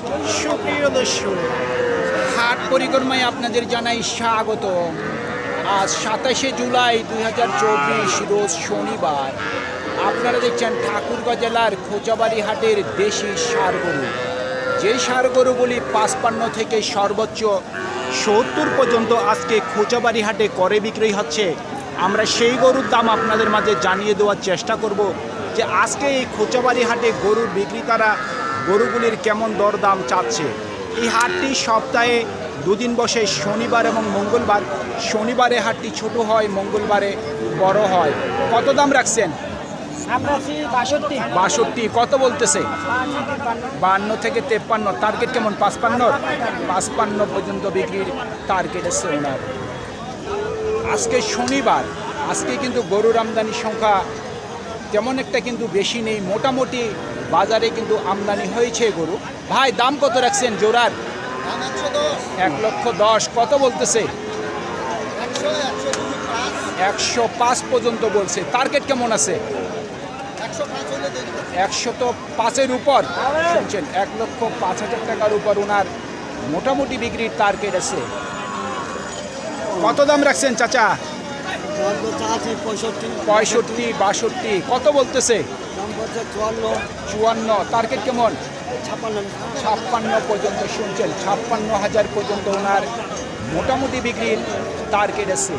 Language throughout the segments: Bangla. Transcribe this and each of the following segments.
সুপ্রিয় দর্শক, হাট পরিক্রমায় আপনাদের জানাই স্বাগত। আজ সাতাশে জুলাই দুই হাজার চব্বিশ, রোজ শনিবার। আপনারা দেখছেন ঠাকুরগাঁ জেলার খোঁচাবাড়ি হাটের দেশি সার গরু যে সার গরুগুলি পাঁচপান্ন থেকে সর্বোচ্চ সত্তর পর্যন্ত আজকে খোঁচাবাড়ি হাটে করে বিক্রি হচ্ছে, আমরা সেই গরুর দাম আপনাদের মাঝে জানিয়ে দেওয়ার চেষ্টা করব যে আজকে এই খোঁচাবাড়ি হাটে গরুর বিক্রেতারা গরুগুলির কেমন দরদাম চাচ্ছে? এই হাটটি সপ্তাহে দুদিন বসে শনিবার এবং মঙ্গলবার। শনিবারে হাটটি ছোট হয় মঙ্গলবারে বড় হয়। কত দাম রাখছেন? বাষট্টি। কত বলতেছে? বান্ন থেকে তেপ্পান্ন। টার্গেট কেমন? পাঁচপান্ন? পাঁচপান্ন পর্যন্ত বিক্রির টার্গেট এসছে ওনার। আজকে শনিবার আজকে কিন্তু গরুর আমদানির সংখ্যা তেমন একটা কিন্তু বেশি নেই। মোটামুটি বাজারে কিন্তু আমদানি হয়েছে গরু। ভাই দাম কত রাখছেন জোড়ার? এক লক্ষ দশ কত বলতেছে? একশো পাঁচ পর্যন্ত বলছে। টার্গেট কেমন আছে? একশো তো পাঁচের উপর। শুনছেন এক লক্ষ পাঁচ হাজার টাকার উপর ওনার মোটামুটি বিক্রির টার্গেট আছে। কত দাম রাখছেন চাচা? পঁয়ষট্টি বাষট্টি কত বলতেছে? চুয়ান্ন চুয়ান্ন। টার্গেট কেমন? ছাপ্পান্ন। ছাপ্পান্ন পর্যন্ত শুনছেন ছাপ্পান্ন হাজার পর্যন্ত ওনার মোটামুটি বিক্রির টার্গেট আছে।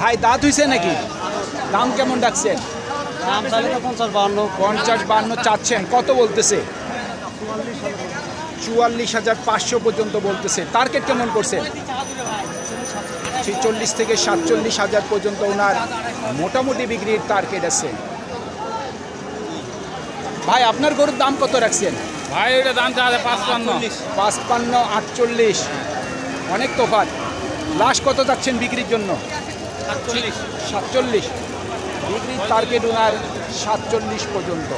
ভাই দাঁত হইছে নাকি? দাম কেমন ডাকছেন? পঞ্চাশ বাহান্ন। পঞ্চাশ বান্ন চাচ্ছেন কত বলতেছে? চুয়াল্লিশ হাজার। পাঁচশো পর্যন্ত বলতেছে। টার্গেট কেমন করছেন? ছেচল্লিশ থেকে সাতচল্লিশ হাজার পর্যন্ত ওনার মোটামুটি বিক্রির টার্গেট আছে। ভাই আপনার গরুর দাম কত রাখছেন? ভাই এটা দাম চাচ্ছে পাঁচপান্ন। পাঁচপান্ন আটচল্লিশ। অনেক তোফাত লাস্ট কত যাচ্ছেন বিক্রির জন্য? সাতচল্লিশ। সাতচল্লিশ। বিক্রির টার্গেট ওনার সাতচল্লিশ পর্যন্ত।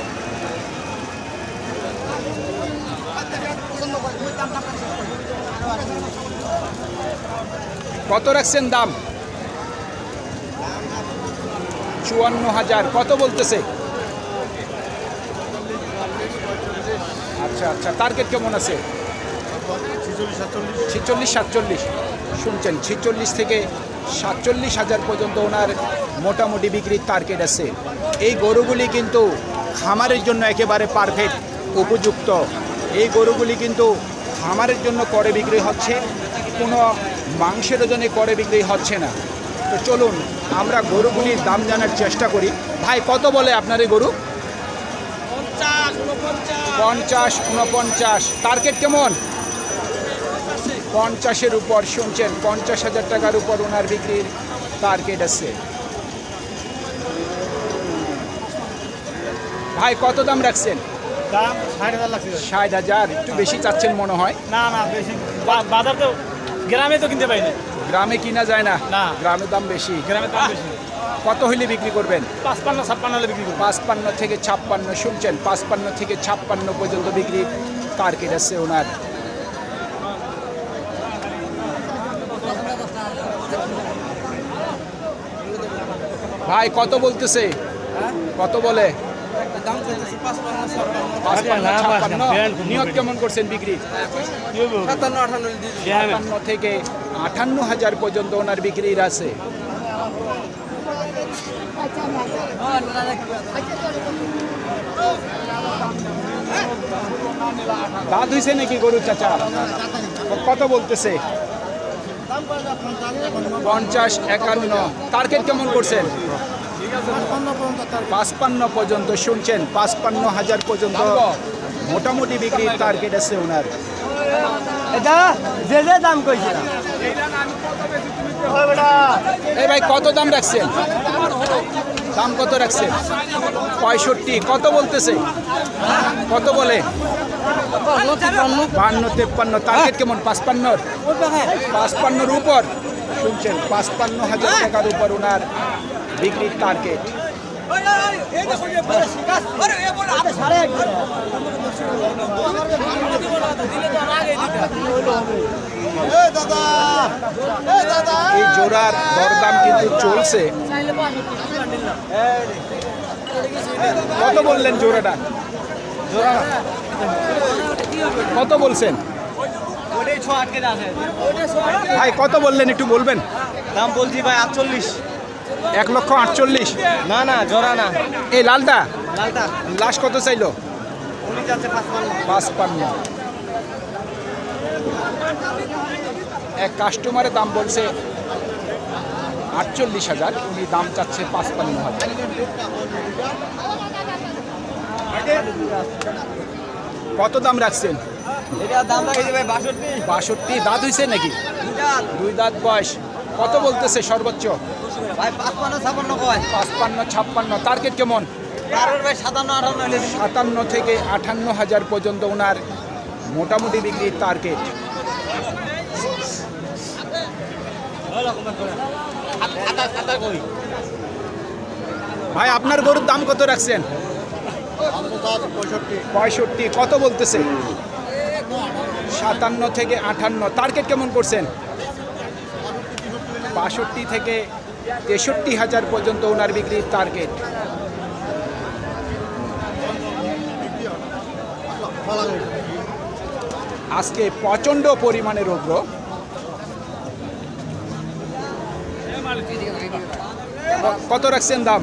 কত রাখছেন দাম? চুয়ান্ন হাজার। কত বলতেছে? আচ্ছা আচ্ছা টার্গেট কেমন আছে? ছেচল্লিশ সাতচল্লিশ। শুনছেন, ছেচল্লিশ থেকে সাতচল্লিশ হাজার পর্যন্ত ওনার মোটামুটি বিক্রির টার্গেট আছে। এই গরুগুলি কিন্তু খামারের জন্য একেবারে পারফেক্ট উপযুক্ত। এই গরুগুলি কিন্তু খামারের জন্য করে বিক্রি হচ্ছে কোনো মাংসের ওজনে করে বিক্রি হচ্ছে না। তো চলুন আমরা গরুগুলির দাম জানার চেষ্টা করি। ভাই কত বলে আপনার এই গরু? পঞ্চাশ উনপঞ্চাশ টার্গেট কেমন? পঞ্চাশের উপর শুনছেন? পঞ্চাশ হাজার টাকার উপর ওনার বিক্রির টার্গেট আছে। ভাই কত দাম রাখছেন? দাম ষাট হাজার একটু বেশি চাচ্ছেন মনে হয়। না না বেশি। বাজার তো গ্রামে তো কিনতে পাই না গ্রামে কিনা যায় না। না। গ্রামে দাম বেশি। গ্রামে দাম বেশি। কত হইলে বিক্রি করবেন? পাঁচপান্ন ছাপ্পান্ন হলে বিক্রি করব। পাঁচপান্ন থেকে ছাপ্পান্ন শুনছেন? পাঁচপান্ন থেকে ছাপ্পান্ন পর্যন্ত বিক্রির টার্গেট আছে ওনার। ভাই কত বলতেছে? কত বলে? পাঁচপান্ন, নিয়ত কেমন করছেন বিক্রি? সাতান্ন থেকে আটান্ন হাজার পর্যন্ত ওনার বিক্রির আছে। দাঁত হইছে নাকি গরু চাচা? কত বলতেছে? পঞ্চাশ একান্ন। টার্গেট কেমন করছেন? পাঁচপান্ন পর্যন্ত শুনছেন পাঁচপান্ন হাজার পর্যন্ত মোটামুটি বিক্রির টার্গেট আছে ওনার। এটা যে যে দাম কইছে এই ভাই কত দাম রাখছেন? দাম কত রাখছেন? পঁয়ষট্টি কত বলতেছে? কত বলে? বান্ন তেপ্পান্ন টার্গেট কেমন? পাঁচপান্নর পাঁচপান্নর উপর। শুনছেন পাঁচপান্ন হাজার টাকার উপর ওনার বিক্রির টার্গেট এই কিন্তু চলছে। কত বললেন জোড়াটা? কত বলছেন? ভাই, কত বললেন একটু বলবেন? দাম বলছি ভাই, আটচল্লিশ। এক লক্ষ আটচল্লিশ। না না জোড়া না। এই লালটা? লালটা। লাস্ট কত চাইলো? পাঁচপান্ন। এক কাস্টমারের দাম বলছে আটচল্লিশ হাজার উনি দাম চাচ্ছে পাঁচপান্ন হাজার। কত দাম রাখছেন? বাষট্টি। দাঁত হয়েছে নাকি? দুই দাঁত বয়স। কত বলতেছে সর্বোচ্চ? ভাই পাঁচপান্ন ছাপান্ন কয়? পাঁচপান্ন ছাপ্পান্ন টার্গেট কেমন? ভাই সাতান্ন আটান্ন হলে সাতান্ন থেকে আটান্ন হাজার পর্যন্ত ওনার মোটামুটি বিক্রির টার্গেট ভাই আপনার গরুর দাম কত রাখছেন? পঁয়ষট্টি। কত বলতেছে? সাতান্ন থেকে আটান্ন টার্গেট কেমন করছেন? বাষট্টি থেকে তেষট্টি হাজার পর্যন্ত ওনার বিক্রির টার্গেট আজকে প্রচণ্ড পরিমাণে রৌদ্র। কত রাখছেন দাম?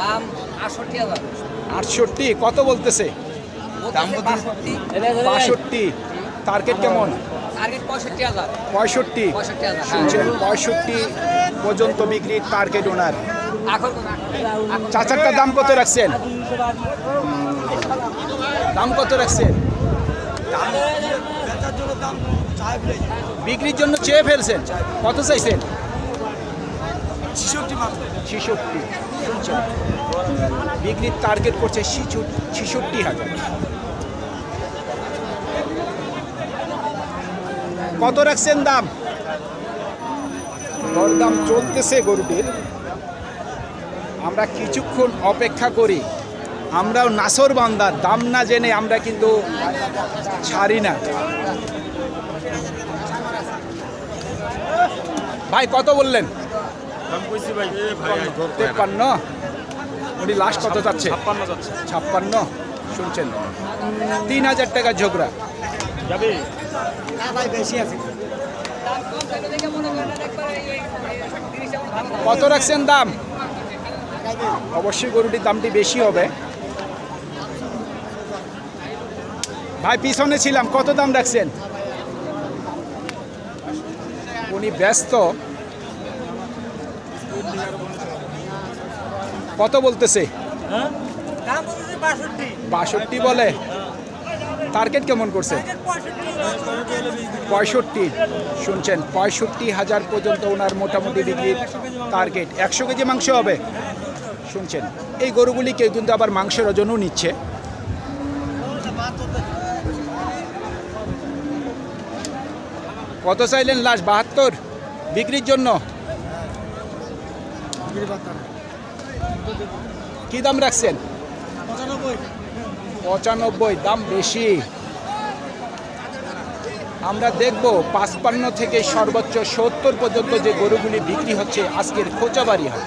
দাম আটষট্টি আটষট্টি কত বলতেছে? দাম বাষট্টি। টার্গেট কেমন? পঁয়ষট্টি পঁয়ষট্টি? হ্যাঁ। শুনছেন পঁয়ষট্টি পর্যন্ত বিক্রির টার্গেট ওনার এখন চাচারটা দাম কত রাখছেন? দাম কত রাখছেন? বিক্রির জন্য চেয়ে ফেলছেন। কত চাইছেন? ছিষট্টি বিক্রির টার্গেট করছে ছিষট্টি হাজার। কত রাখছেন দাম? দরদাম চলতেছে গরুটির। আমরা কিছুক্ষণ অপেক্ষা করি। আমরাও নাসর বান্দা দাম না জেনে আমরা কিন্তু ছাড়ি না। ভাই কত বললেন? তেপ্পান্ন। উনি লাস্ট কত যাচ্ছে ছাপ্পান্ন ছাপ্পান্ন। শুনছেন? তিন হাজার টাকা ঝগড়া। যাবে? কত রাখছেন দাম? অবশ্যই গরুটির দামটি বেশি হবে। ভাই পিছনে ছিলাম কত দাম রাখছেন? উনি ব্যস্ত। কত বলতেছে বাষট্টি। বাষট্টি বলে। টার্গেট কেমন করছে? পঁয়ষট্টি শুনছেন পঁয়ষট্টি হাজার পর্যন্ত ওনার মোটামুটি বিক্রির টার্গেট একশো কেজি মাংস হবে শুনছেন। এই গরুগুলি কেউ কিন্তু আবার মাংসের ওজনও নিচ্ছে। কত চাইলেন লাস্ট বাহাত্তর? বিক্রির জন্য? কি দাম রাখছেন? পঁচানব্বই দাম বেশি। আমরা দেখব পাঁচপান্ন থেকে সর্বোচ্চ সত্তর পর্যন্ত যে গরুগুলি বিক্রি হচ্ছে আজকের খোঁচাবাড়ি হয়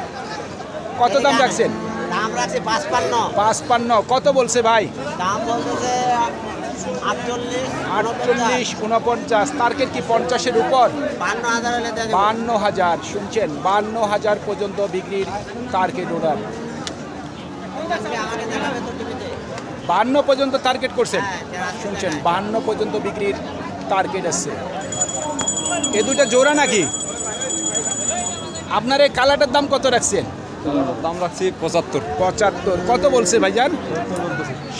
কত দাম রাখছেন? দাম রাখছে পাঁচপান্ন। পাঁচপান্ন কত বলছে ভাই? দাম বলতেছে আটচল্লিশ উনপঞ্চাশ টার্গেট কি পঞ্চাশের উপর? বান্ন হাজার। বান্ন শুনছেন? বান্ন হাজার পর্যন্ত বিক্রির টার্গেট ওনার। বান্ন পর্যন্ত টার্গেট করছেন। হ্যাঁ, শুনছেন। বান্ন পর্যন্ত বিক্রির টার্গেট আছে। এ দুটা জোড়া নাকি? আপনার এই কালাটার দাম কত রাখছেন? দাম রাখছি পঁচাত্তর। পঁচাত্তর। কত বলছে ভাইজান?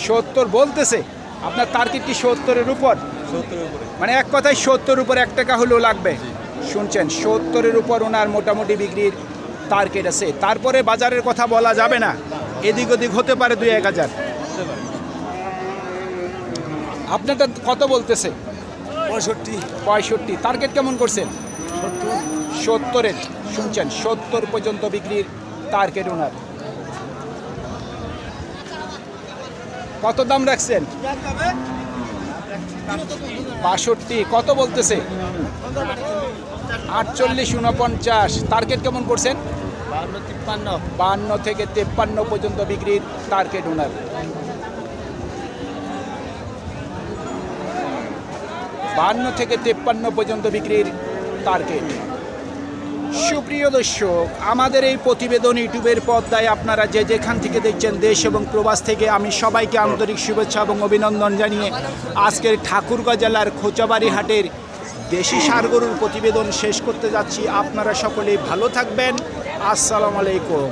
সত্তর বলতেছে। আপনার টার্গেট কি সত্তরের উপর? মানে এক কথায় সত্তর উপর এক টাকা হলেও লাগবে। শুনছেন সত্তরের উপর ওনার মোটামুটি বিক্রির টার্গেট আছে। তারপরে বাজারের কথা বলা যাবে না। এদিক ওদিক হতে পারে দুই এক হাজার। আপনারটা কত বলতেছে? পঁয়ষট্টি। পঁয়ষট্টি। টার্গেট কেমন করছেন? সত্তরের শুনছেন সত্তর পর্যন্ত বিক্রির টার্গেট ওনার। কত দাম রাখছেন? বাষট্টি। কত বলতেছে? আটচল্লিশ উনপঞ্চাশ টার্গেট কেমন করছেন? বান্ন থেকে তেপ্পান্ন পর্যন্ত বিক্রির টার্গেট ওনার। বান্ন থেকে তেপ্পান্ন পর্যন্ত বিক্রির টার্গেট সুপ্রিয় দর্শক, আমাদের এই প্রতিবেদন ইউটিউবের পর্দায় আপনারা যে যেখান থেকে দেখছেন দেশ এবং প্রবাস থেকে, আমি সবাইকে আন্তরিক শুভেচ্ছা এবং অভিনন্দন জানিয়ে আজকের ঠাকুরগাঁ জেলার খোঁচাবাড়ি হাটের দেশি সারগরুর প্রতিবেদন শেষ করতে যাচ্ছি। আপনারা সকলেই ভালো থাকবেন। আসসালামু আলাইকুম।